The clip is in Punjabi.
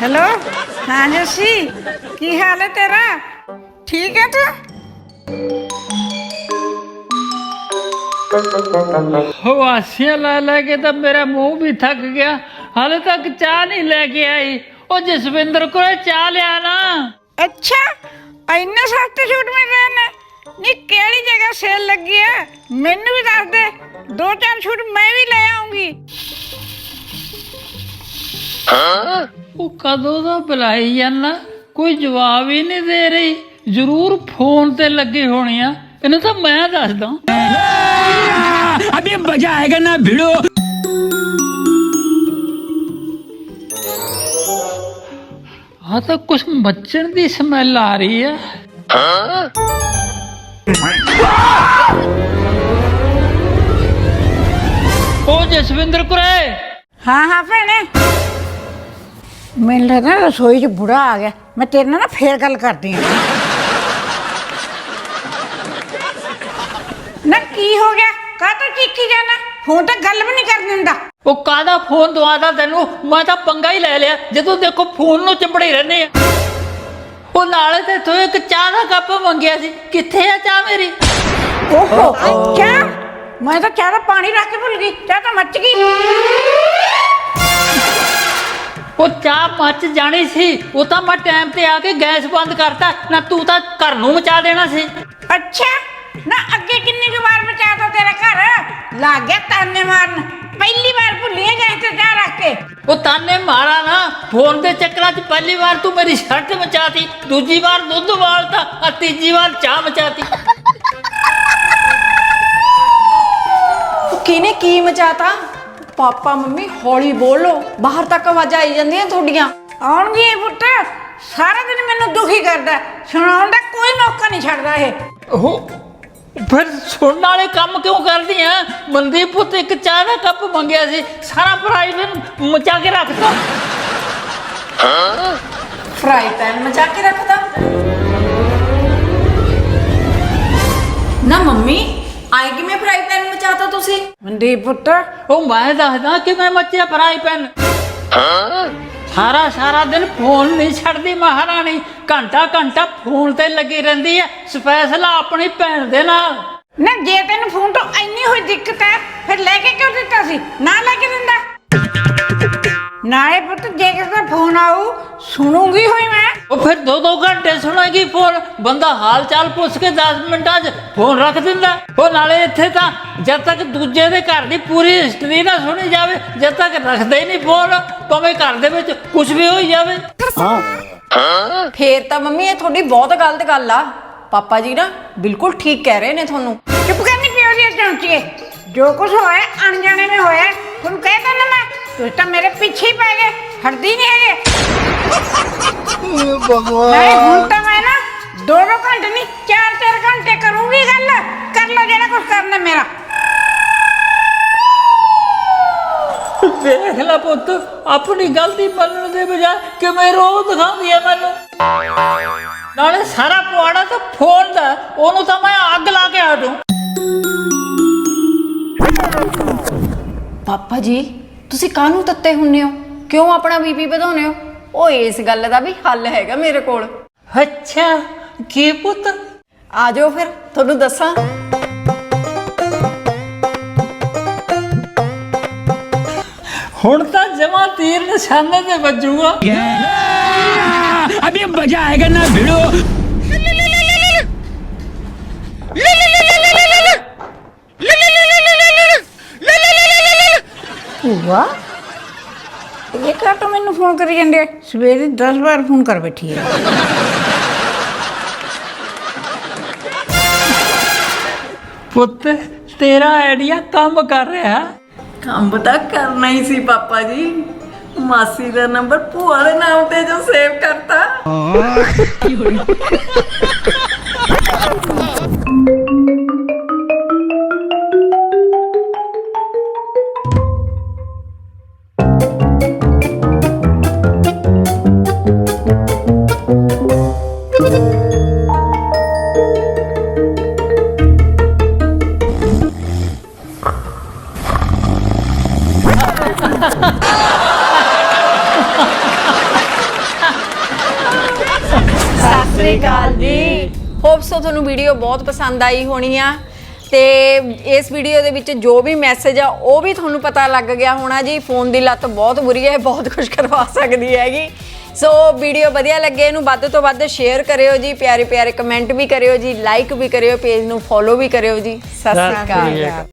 हेलो हाँ जोशी? की हाल है तेरा? ठीक है तू? वासियाँ ला ला के तब मेरा मुँह भी थक गया। हाल तक चाह नहीं लेके आई। ओ जसविंदर को चाह ले आना अच्छा इन्ने सस्ते सूट मिल रहे ने। नी केड़ी जगह सेल लगी है? मेनू भी दस दे। दो चार सूट मैं भी ले आऊँगी। ਉਹ ਕਦੋਂ ਦਾ ਬੁਲਾਈ ਜਾਂਦਾ? ਕੋਈ ਜਵਾਬ ਹੀ ਨਹੀਂ ਦੇ ਰਹੀ। ਜ਼ਰੂਰ ਫੋਨ ਤੇ ਲੱਗੇ ਹੋਣੇ ਆ। ਇਹਨੂੰ ਤਾਂ ਮੈਂ ਦੱਸਦਾ। ਅਬੇ ਮਜ਼ਾ ਆਏਗਾ ਨਾ ਭਿੜੋ। ਆ ਤਾਂ ਕੁਛ ਮੱਛਣ ਦੀ ਸਮੈਲ ਆ ਰਹੀ ਹੈ ਉਹ ਜਸਵਿੰਦਰ ਕੁਰੇ। ਹਾਂ ਹਾਂ ਭੈਣੇ। ਮੈਨੂੰ ਲੱਗਦਾ ਰਸੋਈ 'ਚ ਬੁੜਾ ਆ ਗਿਆ। ਮੈਂ ਤੇਰੇ ਨਾਲ ਨਾ ਫੇਰ ਗੱਲ ਕਰਦੀ ਹਾਂ। ਨਾ ਕੀ ਹੋ ਗਿਆ? ਕਾਹ ਤੋਂ ਚੀਕੀ ਜਾਣਾ ਫੋਨ ਤੇ ਗੱਲ ਵੀ ਨਹੀਂ ਕਰ ਦਿੰਦਾ। ਉਹ ਕਾਦਾ ਫੋਨ ਦਵਾਦਾ ਤੈਨੂੰ? ਮੈਂ ਤਾਂ ਪੰਗਾ ਹੀ ਲੈ ਲਿਆ। ਜਦੋਂ ਦੇਖੋ ਫੋਨ ਨੂੰ ਚੰਬੜੇ ਰਹਿੰਦੇ ਆ। ਉਹ ਨਾਲੇ ਤੇ ਤੂੰ ਇੱਕ ਚਾਹ ਦਾ ਕੱਪ ਮੰਗਿਆ ਸੀ। ਕਿੱਥੇ ਆ ਚਾਹ ਮੇਰੀ? ਓਹੋ ਕਿਆ? ਮੈਂ ਤਾਂ ਚਾਹ ਦਾ ਪਾਣੀ ਰੱਖ ਕੇ ਭੁੱਲ ਗਈ। ਚਾਹ ਤਾਂ ਮੱਚ ਗਈ। ਉਹ ਚਾਹ ਮੱਚ ਜਾਣੀ ਸੀ ਉਹ ਤਾਂ ਮੈਂ ਟਾਈਮ ਤੇ ਆ ਕੇ ਗੈਸ ਬੰਦ ਕਰਤਾ ਨਾ ਤੂੰ ਤਾਂ ਘਰ ਨੂੰ ਮਚਾ ਦੇਣਾ ਸੀ। ਅੱਛਾ ਨਾ ਅੱਗੇ ਕਿੰਨੀ ਕੁ ਵਾਰ ਬਚਾਤਾ ਤੇਰਾ ਘਰ? ਲੱਗ ਗਿਆ ਤਾਨੇ ਮਾਰਨ। ਪਹਿਲੀ ਵਾਰ ਭੁੱਲੀਏ ਗਏ ਤੇ ਚਾਹ ਰੱਖ ਕੇ। ਉਹ ਤਾਨੇ ਮਾਰਾ ਨਾ ਫੋਨ ਦੇ ਚੱਕਰਾਂ 'ਚ ਪਹਿਲੀ ਵਾਰ ਤੂੰ ਮੇਰੀ ਸ਼ਰਟ ਮਚਾਤੀ ਦੂਜੀ ਵਾਰ ਦੁੱਧ ਵਾਲਤਾ ਆ ਤੀਜੀ ਵਾਰ ਚਾਹ ਮਚਾਤੀ। ਕਿਨੇ ਕੀ ਮਚਾਤਾ? ਪਾਪਾ ਮੰਮੀ ਹੌਲੀ ਬੋਲੋ ਬਾਹਰ ਤੱਕ ਆਵਾਜ਼ਾਂ ਆਈ ਜਾਂਦੀਆਂ ਤੁਹਾਡੀਆਂ ਆਉਣਗੇ ਇਹ ਪੁੱਤ ਸਾਰਾ ਦਿਨ ਮੈਨੂੰ ਦੁਖੀ ਕਰਦਾ ਸੁਣਾਉਣ ਦਾ ਕੋਈ ਮੌਕਾ ਨਹੀਂ ਛੱਡਦਾ ਇਹ ਉਹ ਫਿਰ ਸੁਣਨ ਵਾਲੇ ਕੰਮ ਕਿਉਂ ਕਰਦੀ ਆ ਮਨਦੀਪ ਪੁੱਤ ਇੱਕ ਚਾਹ ਦਾ ਕੱਪ ਮੰਗਿਆ ਸੀ ਸਾਰਾ ਪ੍ਰਾਈਵੇਟ ਮਚਾ ਕੇ ਰੱਖਤਾ ਫਰਾਈ ਪੈਨ ਮਚਾ ਕੇ ਰੱਖਦਾ ਨਾ ਮੰਮੀ ਆਏ ਕਿਵੇਂ ਫਰਾਈ ਪੈਨ ਮਚਾਤਾ ਤੁਸੀਂ? ਮਨਦੀਪ ਪੁੱਤ ਉਹ ਮੈਂ ਦੱਸਦਾ ਕਿ ਮੈਂ ਮੱਚਿਆ ਫਰਾਈ ਪੈਨ। ਸਾਰਾ ਸਾਰਾ ਦਿਨ ਫੋਨ ਨਹੀਂ ਛੱਡਦੀ ਮਹਾਰਾਣੀ। ਘੰਟਾ ਘੰਟਾ ਫੋਨ ਤੇ ਲੱਗੀ ਰਹਿੰਦੀ ਹੈ ਸਪੈਸ਼ਲ ਆਪਣੀ ਭੈਣ ਦੇ ਨਾਲ। ਨਾ ਜੇ ਤੈਨੂੰ ਫੋਨ ਤੋਂ ਇੰਨੀ ਹੋਈ ਦਿੱਕਤ ਹੈ ਫਿਰ ਲੈ ਕੇ ਕਿਉਂ ਦਿੱਤਾ ਸੀ? ਨਾ ਲੈ ਕੇ ਦਿੰਦਾ। ਨਾਲੇ ਪੁੱਤ ਜੇ ਕਿਸੇ ਦਾ ਫੋਨ ਆਊ ਸੁਣੂਗੀ ਹੋਈ ਮੈਂ। ਉਹ ਫਿਰ ਦੋ ਦੋ ਘੰਟੇ ਸੁਣੇਗੀ ਫੋਨ ਬੰਦਾ ਹਾਲ ਚਾਲ ਪੁੱਛ ਕੇ 10 ਮਿੰਟਾਂ 'ਚ ਫੋਨ ਰੱਖ ਦਿੰਦਾ। ਉਹ ਨਾਲੇ ਇੱਥੇ ਤਾਂ ਜਦ ਤੱਕ ਦੂਜੇ ਦੇ ਘਰ ਦੀ ਪੂਰੀ ਹਿਸਟਰੀ ਨਾ ਸੁਣੀ ਜਾਵੇ ਜਦ ਤੱਕ ਰੱਖਦੇ ਹੀ ਨਹੀਂ ਫੋਨ ਭਾਵੇਂ ਘਰ ਦੇ ਵਿੱਚ ਕੁਝ ਵੀ ਹੋਈ ਜਾਵੇ। ਫੇਰ ਤਾਂ ਮੰਮੀ ਇਹ ਤੁਹਾਡੀ ਬਹੁਤ ਗਲਤ ਗੱਲ ਆ। ਪਾਪਾ ਜੀ ਨਾ ਬਿਲਕੁਲ ਠੀਕ ਕਹਿ ਰਹੇ ਨੇ ਤੁਹਾਨੂੰ। ਚੁੱਪ ਕਰਨੀ ਪਿਓ ਦੀ ਚੌਂਚੀਏ ਜੋ ਕੁਝ ਹੋਇਆ ਅਣਜਾਣੇ में ਹੋਇਆ ਤੁਹਾਨੂੰ ਕਹਿ ਨਾ ਮੈਂ। ਤੁਸੀਂ ਤਾਂ ਮੇਰੇ ਪਿੱਛੇ ਹੀ ਪੈ ਗਏ। ਹਟਦੀ ਨਹੀਂ ਹੈਗੇ। ਨਹੀਂ ਹੁਣ ਤਾਂ ਮੈਂ ਨਾ ਦੋ ਦੋ ਘੰਟੇ ਨਹੀਂ ਚਾਰ ਚਾਰ ਘੰਟੇ ਕਰੂੰਗੀ ਗੱਲ। ਕਰ ਲਓ ਜਿਹੜਾ ਕੁਝ ਕਰਨਾ ਮੇਰਾ। ਵੇਖ ਲੈ ਪੁੱਤ ਆਪਣੀ ਗਲਤੀ ਮੰਨਣ ਦੇ ਬਜਾਏ ਕਿਵੇਂ ਰੋਹ ਦਿਖਾਉਂਦੀ ਹੈ ਮੈਨੂੰ। ਨਾਲੇ ਸਾਰਾ ਪੁਆੜਾ ਤਾਂ ਫੋਨ ਦਾ ਉਹਨੂੰ ਤਾਂ ਮੈਂ ਅੱਗ ਲਾ ਕੇ ਆ ਦੂੰ ਪਾਪਾ ਜੀ ਤੁਸੀਂ ਕਾਹਨੂੰ ਤੱਤੇ ਹੁੰਨੇ ਹੋ? ਕਿਉਂ ਆਪਣਾ ਬੀਪੀ ਵਧਾਉਨੇ ਹੋ? ਉਹ ਇਸ ਗੱਲ ਦਾ ਵੀ ਹੱਲ ਹੈਗਾ ਮੇਰੇ ਕੋਲ। ਅੱਛਾ ਕੀ ਪੁੱਤ? ਆ ਜਾਓ ਫਿਰ ਤੁਹਾਨੂੰ ਦੱਸਾਂ। ਹੁਣ ਤਾਂ ਜਮਾ ਤੀਰ ਨਿਸ਼ਾਨੇ ਤੇ ਵੱਜੂਗਾ। ਅਬੇ ਮਜ਼ਾ ਆਏਗਾ ਨਾ ਭਿੜੋ ਭੂਆ? ਇਹ ਕਾ ਤੋਂ ਮੈਨੂੰ ਫੋਨ ਕਰੀ ਜਾਂਦੇ ਆ? ਸਵੇਰੇ 10 ਵਾਰ ਫੋਨ ਕਰ ਬੈਠੀ ਹੈ ਪੁੱਤ ਤੇਰਾ ਆਈਡੀਆ ਕੰਮ ਕਰ ਰਿਹਾ। ਕੰਮ ਤਾਂ ਕਰਨਾ ਹੀ ਸੀ ਪਾਪਾ ਜੀ। ਮਾਸੀ ਦਾ ਨੰਬਰ ਭੂਆ ਦੇ ਨਾਮ ਤੇ ਜੋ ਸੇਵ ਕਰਤਾ। ਸ੍ਰੀ ਅਕਾਲ ਜੀ। ਹੋਪ ਸੋ ਤੁਹਾਨੂੰ ਵੀਡੀਓ ਬਹੁਤ ਪਸੰਦ ਆਈ ਹੋਣੀ ਆ। ਤੇ ਇਸ ਵੀਡੀਓ ਦੇ ਵਿੱਚ ਜੋ ਵੀ ਮੈਸੇਜ ਆ, ਉਹ ਵੀ ਤੁਹਾਨੂੰ ਪਤਾ ਲੱਗ ਗਿਆ ਹੋਣਾ ਜੀ। ਫੋਨ ਦੀ ਲੱਤ ਬਹੁਤ ਬੁਰੀ ਹੈ ਬਹੁਤ ਕੁਝ ਕਰਵਾ ਸਕਦੀ ਹੈਗੀ। ਸੋ ਵੀਡੀਓ ਵਧੀਆ ਲੱਗੇ, ਇਹਨੂੰ ਵੱਧ ਤੋਂ ਵੱਧ ਸ਼ੇਅਰ ਕਰਿਓ ਜੀ, ਪਿਆਰੇ ਪਿਆਰੇ ਕਮੈਂਟ ਵੀ ਕਰਿਓ ਜੀ ਲਾਈਕ ਵੀ ਕਰਿਓ ਪੇਜ ਨੂੰ ਫੋਲੋ ਵੀ ਕਰਿਓ ਜੀ। ਸਤਿ ਸ਼੍ਰੀ ਅਕਾਲ।